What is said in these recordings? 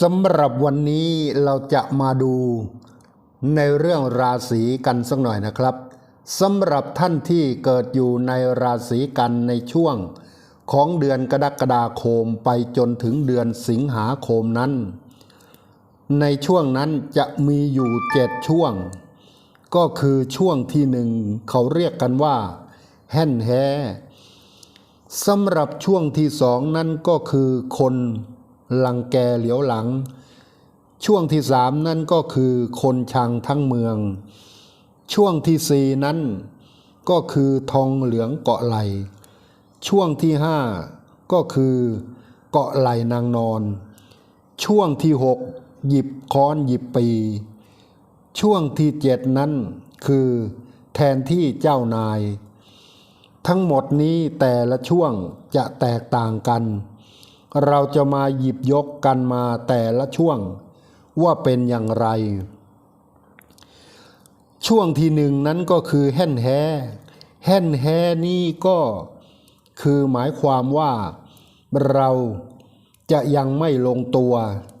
สำหรับวันนี้เราจะมาดูในเรื่องราศีกันสักหน่อยนะครับสำหรับท่านที่เกิดอยู่ในราศีกันในช่วงของเดือนกรกฎาคมไปจนถึงเดือนสิงหาคมนั้น ในช่วงนั้นจะมีอยู่เจ็ดช่วง ก็คือช่วงที่หนึ่งเขาเรียกกันว่า แห่นแฮสำหรับช่วงที่สองนั่นก็คือคน ลังแกเหลียวหลัง ช่วงที่สามนั่นก็คือคนชังทั้งเมือง ช่วงที่สี่นั้นก็คือทองเหลืองเกาะไหล ช่วงที่ห้าก็คือเกาะไหลนางนอน ช่วงที่หกหยิบค้อนหยิบปี ช่วงที่เจ็ดนั้นคือแทนที่เจ้านาย ทั้งหมดนี้แต่ละช่วงจะแตกต่างกัน เราจะมาหยิบยกกันมาแต่ละช่วงว่าเป็นอย่างไร ช่วงที่หนึ่งนั้นก็คือแห่นแฮแห่นแฮนี่ก็คือหมายความว่าเราจะยังไม่ลงตัว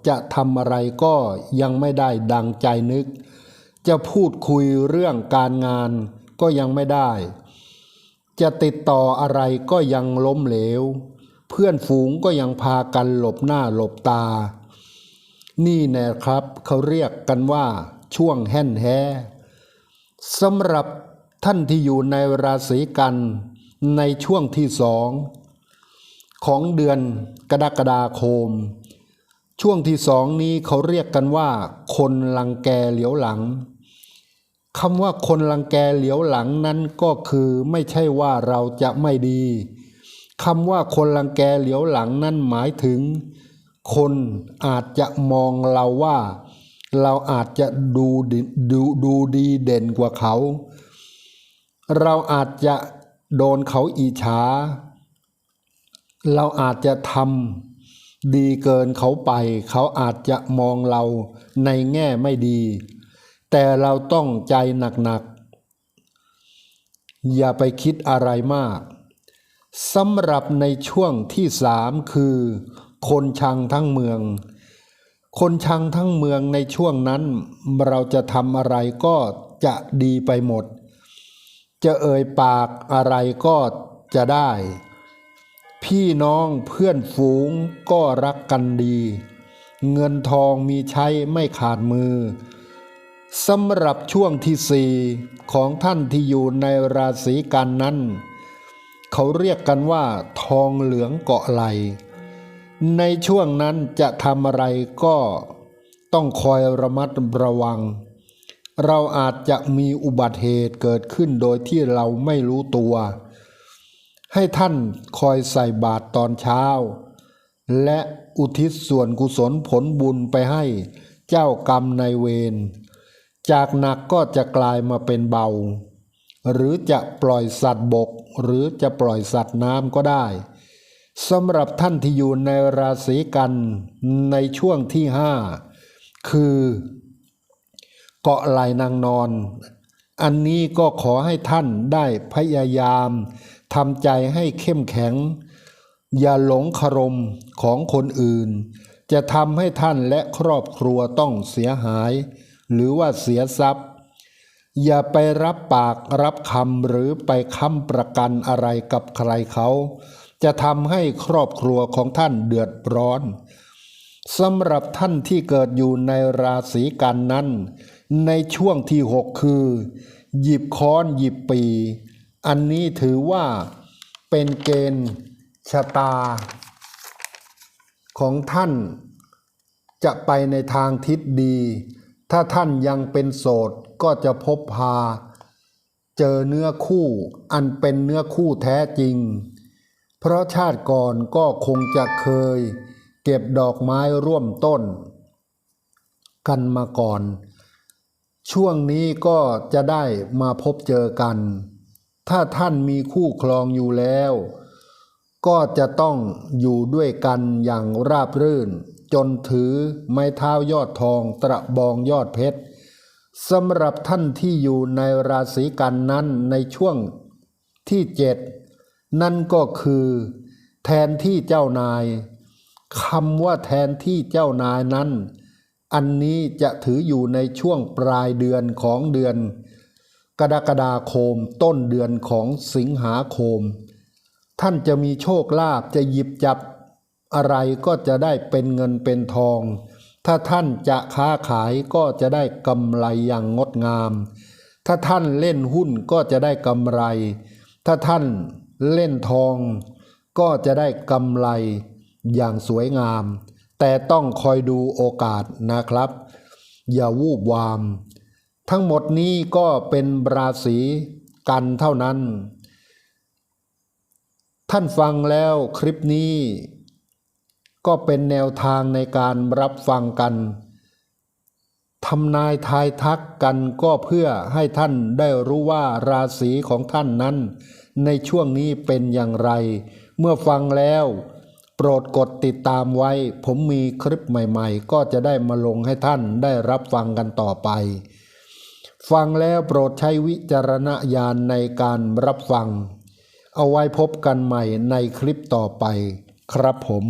จะทำอะไรก็ยังไม่ได้ดังใจนึก จะพูดคุยเรื่องการงานก็ยังไม่ได้ จะติดต่ออะไรก็ยังล้มเหลว เพื่อนฝูงก็ยังพากันหลบหน้าหลบตา นี่แนะครับเขาเรียกกันว่าช่วงแห่นแฮสำหรับท่านที่อยู่ในราศีกันในช่วงที่สองของเดือนกรกฎาคม ช่วงที่สองนี้เขาเรียกกันว่า คนลังแกเหลียวหลังคำว่าคนลังแกเหลียวหลังนั้นก็คือไม่ใช่ว่าเราจะไม่ดี คำว่าคนลังแกเหลียวหลังนั้นหมายถึง คนอาจจะมองเราว่า เราอาจจะดูดิดูดูดีเด่นกว่าเขา เราอาจจะโดนเขาอิจฉาเราอาจจะทำดีเกินเขาไป เขาอาจจะมองเราในแง่ไม่ดี แต่เราต้องใจหนักๆ อย่าไปคิดอะไรมาก สำหรับในช่วงที่สามคือ คนชังทั้งเมือง คนชังทั้งเมืองในช่วงนั้น เราจะทำอะไรก็จะดีไปหมด จะเอ่ยปากอะไรก็จะได้ พี่น้องเพื่อนฝูงก็รักกันดี เงินทองมีใช้ไม่ขาดมือสำหรับช่วงที่สี่ของท่านที่อยู่ในราศีกันนั้น เขาเรียกกันว่า ทองเหลืองเกาะไหล ในช่วงนั้นจะทำอะไรก็ต้องคอยระมัดระวัง เราอาจจะมีอุบัติเหตุเกิดขึ้นโดยที่เราไม่รู้ตัว ให้ท่านคอยใส่บาตรตอนเช้า และอุทิศส่วนกุศลผลบุญไปให้เจ้ากรรมนายเวร จากหนักก็จะกลายมาเป็นเบา หรือจะปล่อยสัตว์บก หรือจะปล่อยสัตว์น้ำก็ได้สำหรับท่านที่อยู่ในราศีกันในช่วงที่ห้าคือเกาะไหลนางนอน อันนี้ก็ขอให้ท่านได้พยายามทำใจให้เข้มแข็ง อย่าหลงคารมของคนอื่น จะทำให้ท่านและครอบครัวต้องเสียหาย หรือว่าเสียทรัพย์ อย่าไปรับปากรับคำหรือไปค้ำประกันอะไรกับใครเขา จะทำให้ครอบครัวของท่านเดือดร้อนสำหรับท่านที่เกิดอยู่ในราศีกันนั้น ในช่วงที่หกคือ หยิบค้อนหยิบปี อันนี้ถือว่าเป็นเกณฑ์ชะตา ของท่านจะไปในทางทิศดี ถ้าท่านยังเป็นโสดก็จะพบพา เจอเนื้อคู่อันเป็นเนื้อคู่แท้จริง เพราะชาติก่อนก็คงจะเคย เก็บดอกไม้ร่วมต้น กันมาก่อน ช่วงนี้ก็จะได้มาพบเจอกัน ถ้าท่านมีคู่ครองอยู่แล้ว ก็จะต้องอยู่ด้วยกันอย่างราบรื่น จนถือไม้เท้ายอดทองตระบองยอดเพชรสำหรับท่านที่อยู่ในราศีกันนั้นในช่วงที่เจ็ดนั่นก็คือ แทนที่เจ้านายคำว่าแทนที่เจ้านายนั้น อันนี้จะถืออยู่ในช่วงปลายเดือนของเดือน กรกฎาคมต้นเดือนของสิงหาคม ท่านจะมีโชคลาภจะหยิบจับ อะไรก็จะได้เป็นเงินเป็นทอง ถ้าท่านจะค้าขายก็จะได้กำไรอย่างงดงาม ถ้าท่านเล่นหุ้นก็จะได้กำไร ถ้าท่านเล่นทอง ก็จะได้กำไรอย่างสวยงาม แต่ต้องคอยดูโอกาสนะครับ อย่าวูบวาม ทั้งหมดนี้ก็เป็นราศีกันเท่านั้น ท่านฟังแล้วคลิปนี้ ก็เป็นแนวทางในการรับฟังกันทำนายทายทักกันก็เพื่อให้ท่านได้รู้ว่าราศีของท่านนั้น ในช่วงนี้เป็นอย่างไร เมื่อฟังแล้ว โปรดกดติดตามไว้ ผมมีคลิปใหม่ๆ ก็จะได้มาลงให้ท่านได้รับฟังกันต่อไป ฟังแล้วโปรดใช้วิจารณญาณในการรับฟัง เอาไว้พบกันใหม่ในคลิปต่อไป ครับผม